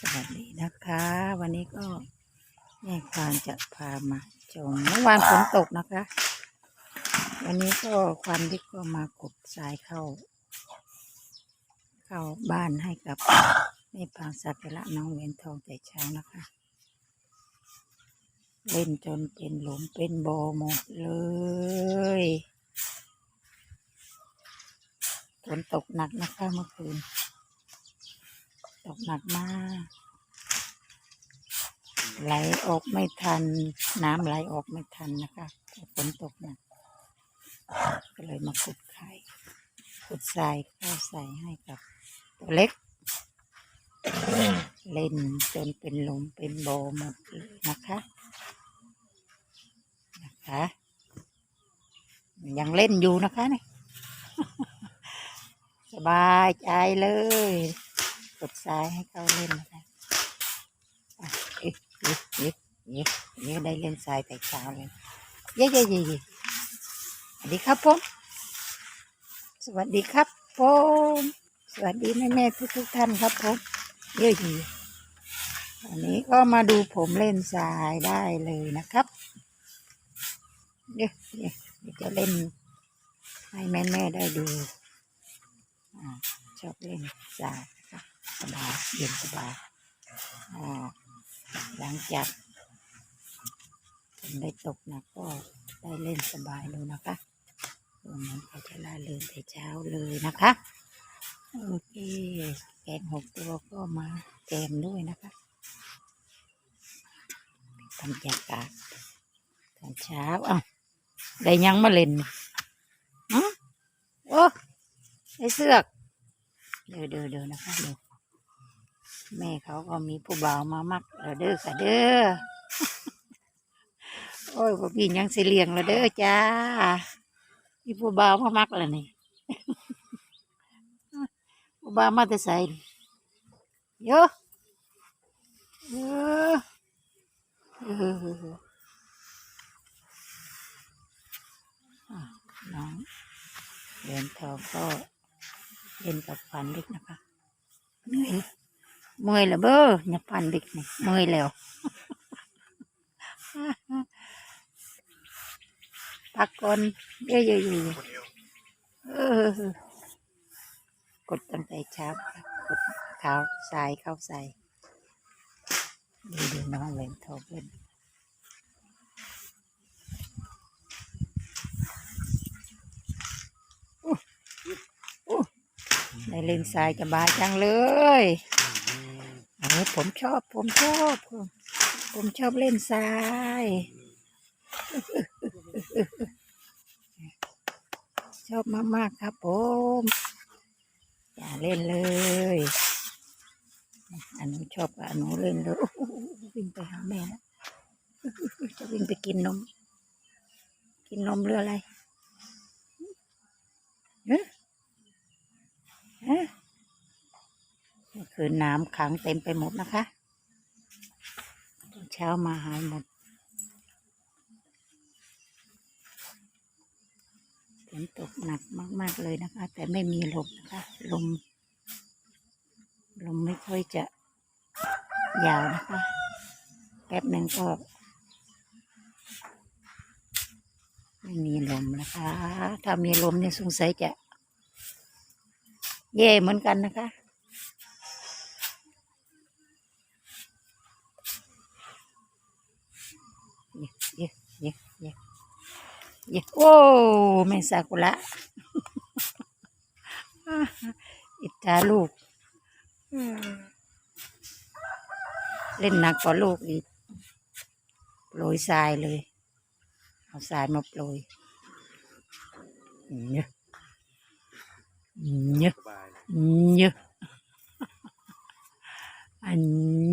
สวัสดีนะคะ วันนี้ก็แม่ควานจะพามาชมเมื่อวานฝนตกนะคะ วันนี้ก็ควันที่ก็มากดทรายเข้า เข้าบ้านให้กับแม่พางสักละน้องเหรียญทองแต่เช้านะคะเล่นจนเป็นหลุมเป็นบอหมดเลยฝนตกหนักนะคะเมื่อคืน ตกหนักมาก ไหลออกไม่ทัน น้ำไหลออกไม่ทันนะคะฝนตกหนักก็เลยมาขุดไข่ขุดทรายเข้าใส่ให้กับตัวเล็ก เล่นจนเป็นหลุมเป็นโบหมดเลยนะคะนะคะยังเล่นอยู่นะคะเนี่ยสบายใจเลย ดซ้ายให้เขาเล่นนะคะเอ๊ะเอ๊ะเอ๊ะเอ๊ะเอ๊ะได้เล่นทรายแต่เช้าเลยเย้เย้เย้เย้สวัสดีครับผม สวัสดีครับผม สวัสดีแม่แม่ทุกทุกท่านครับผม เย้เย้วันนี้ก็มาดูผมเล่นทรายได้เลยนะครับเย้เย้เดี๋ยวจะเล่นให้แม่แม่ได้ดูอชอบเล่นทราย สบายเย็นสบายอ่าหลังจากฝนได้ตกนักก็ได้เล่นสบายเลยนะคะตรงนั้นเขาจะล่าเริงแต่เช้าเลยนะคะโอเคแกนหกตัวก็มาแกมด้วยนะคะบรรยากาศตอนเช้าเอ้าได้ยังมาเล่นนี่ฮะโอ้ไอ้เสือกเด้อเด้อเด้อนะคะเด้อ แม่เขาก็มีผู้บ่าวมามักแล้วเด้อค่ะเด้อ โอ้ยบ่กินยังสิเลี้ยงแล้วเด้อจ้า มีผู้บ่าวมามักแล้วนี่ ผู้บ่าวมาแต่ใส่เยอะเยออออะน้องเดินทองก็เล่นกับฟันเด็กนะคะเหนื่อย เมื่อยแล้วเบ้อเนี่ยฟันเด็กนี่เมื่อยแล้วพักก่อนเยอะๆเออกดตั้งแต่เช้ากดเท้าทรายเข้าใส่ดูดูน้องเล่นทอเล่นได้เล่นทรายจะบายจังเลย อผมชอบ ผมชอบ ผมชอบเล่นทรายชอบมาก ๆ ครับผม อย่าเล่นเลย อันนูชอบอันนูเล่นเลยวิ่งไปหาแม่แล้วจะวิ่งไปกินนม กินนมหรืออะไรเอ๊ะเอ๊ะ เมื่อน้ำขังเต็มไปหมดนะคะ เช้ามาหายหมดฝนตกหนักมาก ๆ เลยนะคะ แต่ไม่มีลมนะคะ ลม ลมไม่ค่อยจะยาวนะคะ แป๊บหนึ่งก็ ไม่มีลมนะคะ ถ้ามีลมเนี่ยสงสัยจะแย่เหมือนกันนะคะ เยอะเยอะเยอะ เยอะโอ้แม่ซากุระ อิจฉาลูกอืมเล่นหนักกว่าลูกอีกโปรยทรายเลย เอาทรายมาโปรยเยอะเยอะสบายเยอะอัน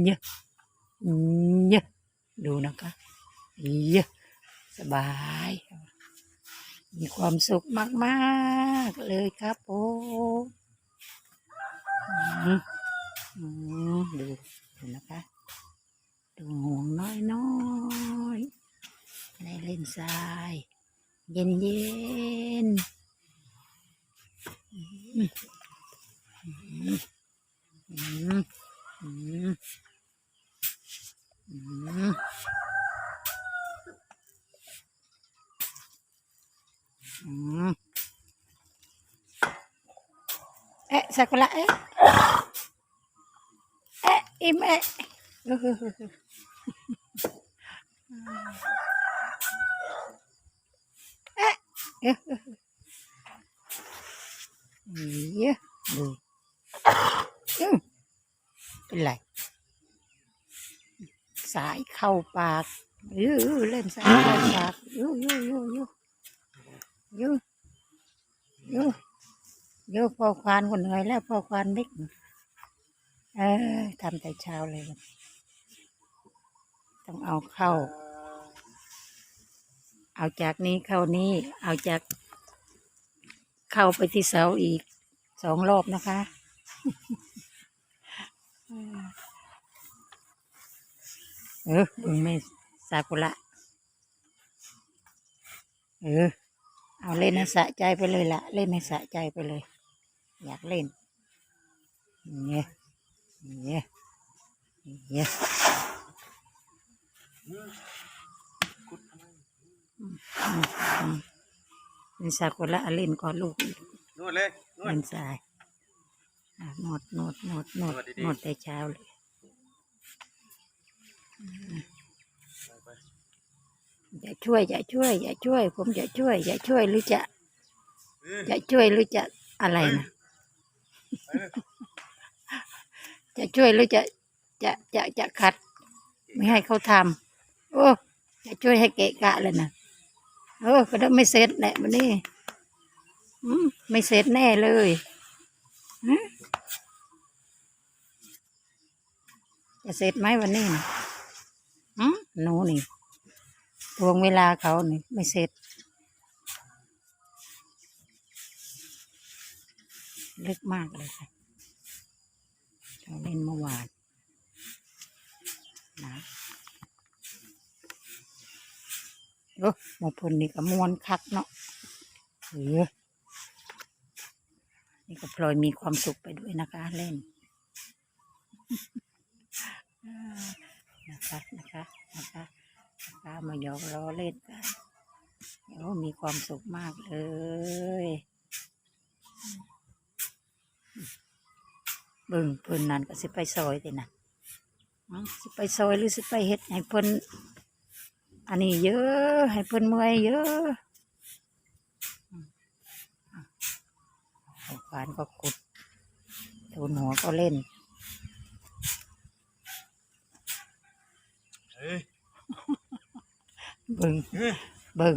เยอะเยอะดูนะคะเยอะสบาย มีความสุขมากๆเลยครับผมอืมอืมดูดูนะคะ ดูห่วงน้อยน้อยๆได้เล่นทราย เย็นเย็นๆอืมอืม อืมอืมอืมอืม เอ๊ะซากุระเอ๊ะเอ๊ะอิ่มเอ๊ะอื้อหือ เอ๊ะเอ๊ะเอ๊ะดูอืมเป็นไรสายกยูเล่นสายเข้าปากยูยูยูยูยูยูยูพอควานคนเหนื่อยแล้วพอควานเล็กเออทำแต่เช้าเลย ต้องเอาเข้า เอาจากนี้เข้านี้ เอาจากเข้าไปที่เสาอีกสองรอบนะคะเออมึงไม่ซากุระเออ เอาเล่นให้สะใจไปเลยละเล่นให้สะใจไปเลย อยากเล่นเนี่ยเนี่ยเนี่ยเป็นซากุระเล่นก่อนลูกนวดเลยนวดเล่นสายนวดนวดนวดนวดนวดแต่เช้าเลยอย่าช่วยอย่าช่วยอย่าช่วย ผมอย่าช่วยอย่าช่วยหรือจะออจะช่วยหรือจะอะไรนะ จะช่วยหรือจะจะจะจะขัด ไม่ให้เขาทำโอ้จะช่วยให้เกะกะเลยนะเออก็ได้ไม่เสร็จแหละวันนี้อืมไม่เสร็จแน่เลยจะเสร็จไหมวันนี้นะหนูนี่ทวงเวลาเขานี่ไม่เสร็จ ลึกมากเลยค่ะเราเล่นเมื่อวานนะโอ้หมอพลนี่ก็มวนคักเนาะเออนี่ก็พลอยมีความสุขไปด้วยนะคะเล่นนะคะนะคะนะคะนะคะมาหยอกล้อเล่นกันโอ้มีความสุขมากเลย เบิ่งเพิ่นนั่นก็สิไปซอยตินะอื้อสิไปซอยหรือสิไปเฮ็ดให้เพิ่นอันนี้เยอะให้เพิ่นเมื่อยเยอะอืมอะเอาขวานก็ขุดทูนหัวก็เล่นเฮ้ยเบิ่งเออเบิ่ง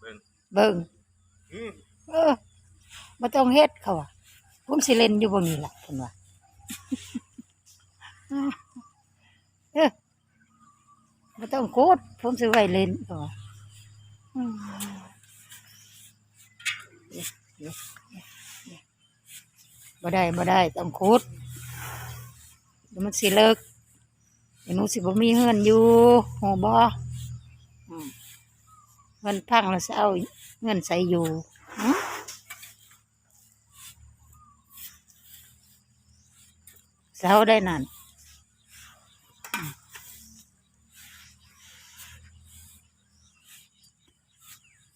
เบิ่งเบิ่งอืมเออบ่ต้องเฮ็ดเขาว่า ผมสิเล่นอยู่บ่นี้ล่ะเพิ่นว่าเออบ่ต้องโกดผมสิไว้เล่นเขาว่าอืมเดี๋ยวเดี๋ยวเดี๋ยวเดี๋ยวบ่ได้บ่ได้ต้องขุดเดี๋ยวมันสิเลิกเดี๋ยวหนูสิบ่มีเฮือนอยู่โหบ่อืมเงินพังแล้วสิเอาเงินใส่อยู่ เสาได้นั่น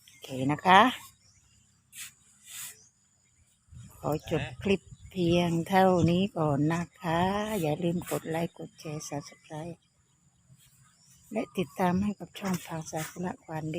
โอเคนะคะ ขอจบคลิปเพียงเท่านี้ก่อนนะคะ อย่าลืมกดไลค์ กดแชร์ subscribe และติดตามให้กับช่องทางสากุระควานเล็ก